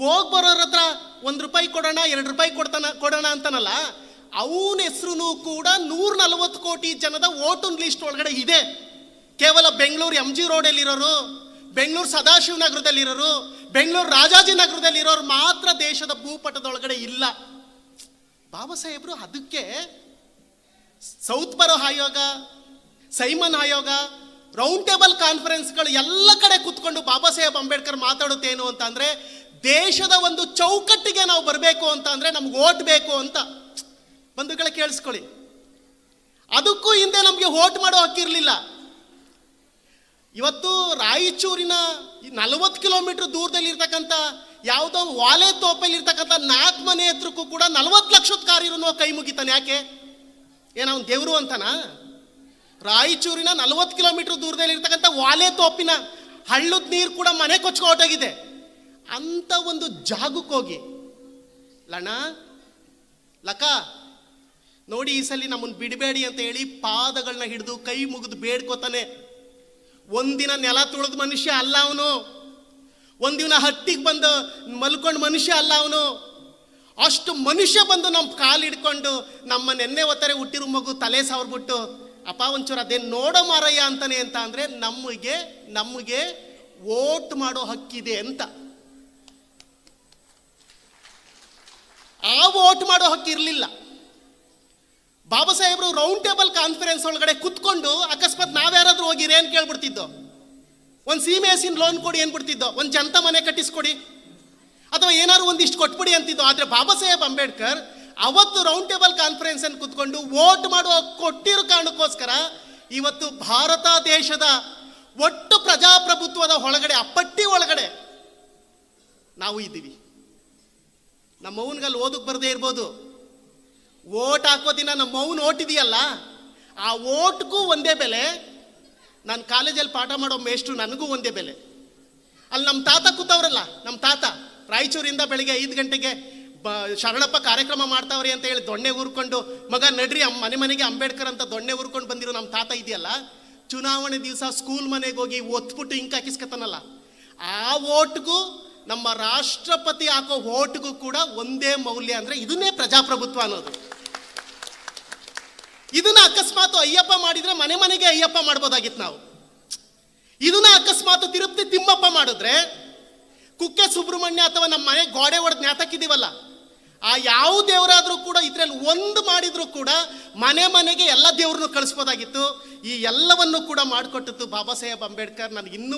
ಹೋಗ್ ಬರೋರ ಹತ್ರ ಒಂದು ರೂಪಾಯಿ ಕೊಡೋಣ, ಎರಡು ರೂಪಾಯಿ ಕೊಡ್ತಾನ, ಕೊಡೋಣ ಅಂತಾನಲ್ಲ, ಅವನ ಹೆಸರು ಕೂಡ ನೂರ ನಲವತ್ತು ಕೋಟಿ ಜನದ ಓಟನ್ ಲಿಸ್ಟ್ ಒಳಗಡೆ ಇದೆ. ಕೇವಲ ಬೆಂಗಳೂರು ಎಂ ಜಿ ರೋಡಲ್ಲಿರೋರು, ಬೆಂಗಳೂರು ಸದಾಶಿವನಗರದಲ್ಲಿರೋರು ಬೆಂಗಳೂರು ರಾಜಾಜಿನಗರದಲ್ಲಿರೋರು ಮಾತ್ರ ದೇಶದ ಭೂಪಟದೊಳಗಡೆ ಇಲ್ಲ. ಬಾಬಾ ಸಾಹೇಬರು ಅದಕ್ಕೆ ಸೌತ್ ಬರೋ ಆಯೋಗ, ಸೈಮನ್ ಆಯೋಗ, ರೌಂಡ್ ಟೇಬಲ್ ಕಾನ್ಫರೆನ್ಸ್ಗಳು ಎಲ್ಲ ಕಡೆ ಕೂತ್ಕೊಂಡು ಬಾಬಾ ಸಾಹೇಬ್ ಅಂಬೇಡ್ಕರ್ ಮಾತಾಡುತ್ತೇನು ಅಂತ ಅಂದ್ರೆ ದೇಶದ ಒಂದು ಚೌಕಟ್ಟಿಗೆ ನಾವು ಬರಬೇಕು ಅಂತ ಅಂದರೆ ನಮ್ಗೆ ಓಟ್ ಬೇಕು ಅಂತ. ಬಂಧುಗಳ ಕೇಳಿಸ್ಕೊಳ್ಳಿ. ಅದಕ್ಕೂ ಹಿಂದೆ ನಮಗೆ ಓಟ್ ಮಾಡೋ ಹಕ್ಕಿರಲಿಲ್ಲ ಇವತ್ತು ರಾಯಚೂರಿನ ನಲವತ್ತು ಕಿಲೋಮೀಟರ್ ದೂರದಲ್ಲಿ ಇರ್ತಕ್ಕಂಥ ಯಾವುದೋ ವಾಲೆ ತೋಪಲ್ಲಿ ಇರ್ತಕ್ಕಂಥ ನಾಲ್ಕು ಮನೆ ಹತ್ರಕ್ಕೂ ಕೂಡ ನಲವತ್ತು ಲಕ್ಷದ ಕಾರಿರೋ ಕೈ ಮುಗಿತಾನೆ. ಯಾಕೆ? ಏನ ಅವನು ದೇವರು ಅಂತನಾ? ರಾಯಚೂರಿನ ನಲವತ್ತು ಕಿಲೋಮೀಟರ್ ದೂರದಲ್ಲಿ ಇರ್ತಕ್ಕಂಥ ವಾಲೆ ತೋಪಿನ ಹಳ್ಳದ ನೀರು ಕೂಡ ಮನೆ ಕೊಚ್ಕೊ ಹೊರ್ಟೋಗಿದೆ ಅಂತ ಒಂದು ಜಾಗಕ್ಕೆ ಹೋಗಿ. ಲಣ, ಲಕ, ನೋಡಿ ಈ ಸಲ ನಮ್ಮನ್ನು ಬಿಡಬೇಡಿ ಅಂತ ಹೇಳಿ ಪಾದಗಳನ್ನ ಹಿಡಿದು ಕೈ ಮುಗಿದು ಬೇಡ್ಕೋತಾನೆ. ಒಂದಿನ ನೆಲ ತುಳಿದ ಮನುಷ್ಯ ಅಲ್ಲ ಅವನು. ಒಂದಿನ ಹಟ್ಟಿಗೆ ಬಂದು ಮಲ್ಕೊಂಡು ಮನುಷ್ಯ ಅಲ್ಲ ಅವನು. ಅಷ್ಟು ಮನುಷ್ಯ ಬಂದು ನಮ್ಮ ಕಾಲು ಹಿಡ್ಕೊಂಡು ನಮ್ಮ ನೆನ್ನೆ ಒತ್ತರೆ ಹುಟ್ಟಿರೋ ಮಗು ತಲೆ ಸಾವಿರ್ಬಿಟ್ಟು, ಅಪ್ಪ, ಒಂಚೂರು ಅದೇನು ನೋಡೋ ಮಾರಯ್ಯ ಅಂತಾನೆ ಅಂತ ಅಂದರೆ, ನಮಗೆ ನಮಗೆ ವೋಟ್ ಮಾಡೋ ಹಕ್ಕಿದೆ ಅಂತ. ಆ ವೋಟ್ ಮಾಡೋ ಹಕ್ಕು ಇರಲಿಲ್ಲ. ಬಾಬಾ ಸಾಹೇಬ್ರು ರೌಂಡ್ ಟೇಬಲ್ ಕಾನ್ಫರೆನ್ಸ್ ಒಳಗಡೆ ಕುತ್ಕೊಂಡು ಅಕಸ್ಮಾತ್ ನಾವ್ಯಾರಾದ್ರೂ ಹೋಗಿ ಏನ್ ಕೇಳ್ಬಿಡ್ತಿದ್ದೋ? ಒಂದು ಸೀಮೆ ಹಸಿನ ಲೋನ್ ಕೊಡಿ ಏನ್ ಬಿಡ್ತಿದ್ದೋ? ಒಂದು ಜನತಾ ಮನೆ ಕಟ್ಟಿಸ್ಕೊಡಿ. ಅಥವಾ ಏನಾದ್ರು ಒಂದಿಷ್ಟು ಕೊಟ್ಬಿಡಿ ಅಂತಿದ್ದೋ? ಆದ್ರೆ ಬಾಬಾ ಸಾಹೇಬ್ ಅಂಬೇಡ್ಕರ್ ಅವತ್ತು ರೌಂಡ್ ಟೇಬಲ್ ಕಾನ್ಫರೆನ್ಸ್ ಅನ್ನು ಕುತ್ಕೊಂಡು ವೋಟ್ ಮಾಡುವ ಕೊಟ್ಟಿರೋ ಕಾರಣಕ್ಕೋಸ್ಕರ ಇವತ್ತು ಭಾರತ ದೇಶದ ಒಟ್ಟು ಪ್ರಜಾಪ್ರಭುತ್ವದ ಒಳಗಡೆ ಅಪ್ಪಟ್ಟಿ ಒಳಗಡೆ ನಾವು ಇದ್ದೀವಿ. ನಮ್ಮ ಮೌನ್ಗಲ್ಲಿ ಓದಕ್ಕೆ ಬರದೇ ಇರ್ಬೋದು. ಓಟ್ ಹಾಕೋ ದಿನ ನಮ್ಮ ಮೌನ್ ಓಟ್ ಇದೆಯಲ್ಲ ಆ ಓಟ್ಗೂ ಒಂದೇ ಬೆಲೆ. ನಾನು ಕಾಲೇಜಲ್ಲಿ ಪಾಠ ಮಾಡೋ ಮೇಷ್ಟ್ರು ನನಗೂ ಒಂದೇ ಬೆಲೆ. ಅಲ್ಲಿ ನಮ್ಮ ತಾತ ಕೂತವ್ರಲ್ಲ, ನಮ್ಮ ತಾತ ರಾಯಚೂರಿಂದ ಬೆಳಿಗ್ಗೆ ಐದು ಗಂಟೆಗೆ ಬ ಶರಣಪ್ಪ ಕಾರ್ಯಕ್ರಮ ಮಾಡ್ತಾವ್ರಿ ಅಂತ ಹೇಳಿ ದೊಣ್ಣೆ ಊರ್ಕೊಂಡು ಮಗ ನಡ್ರಿ ಅಮ್ಮ ಮನೆ ಮನೆಗೆ ಅಂಬೇಡ್ಕರ್ ಅಂತ ದೊಣ್ಣೆ ಊರ್ಕೊಂಡು ಬಂದಿರೋ ನಮ್ಮ ತಾತ ಇದೆಯಲ್ಲ, ಚುನಾವಣೆ ದಿವಸ ಸ್ಕೂಲ್ ಮನೆಗೆ ಹೋಗಿ ಒತ್ಬಿಟ್ಟು ಇಂಕ್ ಹಾಕಿಸ್ಕತಾನಲ್ಲ ಆ ಓಟ್ಗೂ ನಮ್ಮ ರಾಷ್ಟ್ರಪತಿ ಹಾಕೋ ಓಟ್ಗೂ ಕೂಡ ಒಂದೇ ಮೌಲ್ಯ ಅಂದ್ರೆ ಇದನ್ನೇ ಪ್ರಜಾಪ್ರಭುತ್ವ ಅನ್ನೋದು. ಇದನ್ನ ಅಕಸ್ಮಾತ್ ಅಯ್ಯಪ್ಪ ಮಾಡಿದ್ರೆ ಮನೆ ಮನೆಗೆ ಅಯ್ಯಪ್ಪ ಮಾಡ್ಬೋದಾಗಿತ್ತು ನಾವು. ಇದನ್ನ ಅಕಸ್ಮಾತ್ ತಿರುಪತಿ ತಿಮ್ಮಪ್ಪ ಮಾಡಿದ್ರೆ ಕುಕ್ಕೆ ಸುಬ್ರಹ್ಮಣ್ಯ ಅಥವಾ ನಮ್ಮ ಮನೆ ಗೋಡೆ ಹೊಡೆದು ಜ್ಞಾತಕ್ಕಿದೀವಲ್ಲ ಆ ಯಾವ ದೇವರಾದರೂ ಕೂಡ ಇದ್ರಲ್ಲಿ ಒಂದು ಮಾಡಿದ್ರು ಕೂಡ ಮನೆ ಮನೆಗೆ ಎಲ್ಲ ದೇವ್ರನ್ನು ಕಳಿಸ್ಬೋದಾಗಿತ್ತು. ಈ ಎಲ್ಲವನ್ನು ಕೂಡ ಮಾಡಿಕೊಟ್ಟಿತ್ತು ಬಾಬಾ ಸಾಹೇಬ್ ಅಂಬೇಡ್ಕರ್, ನನಗೆ ಇನ್ನೂ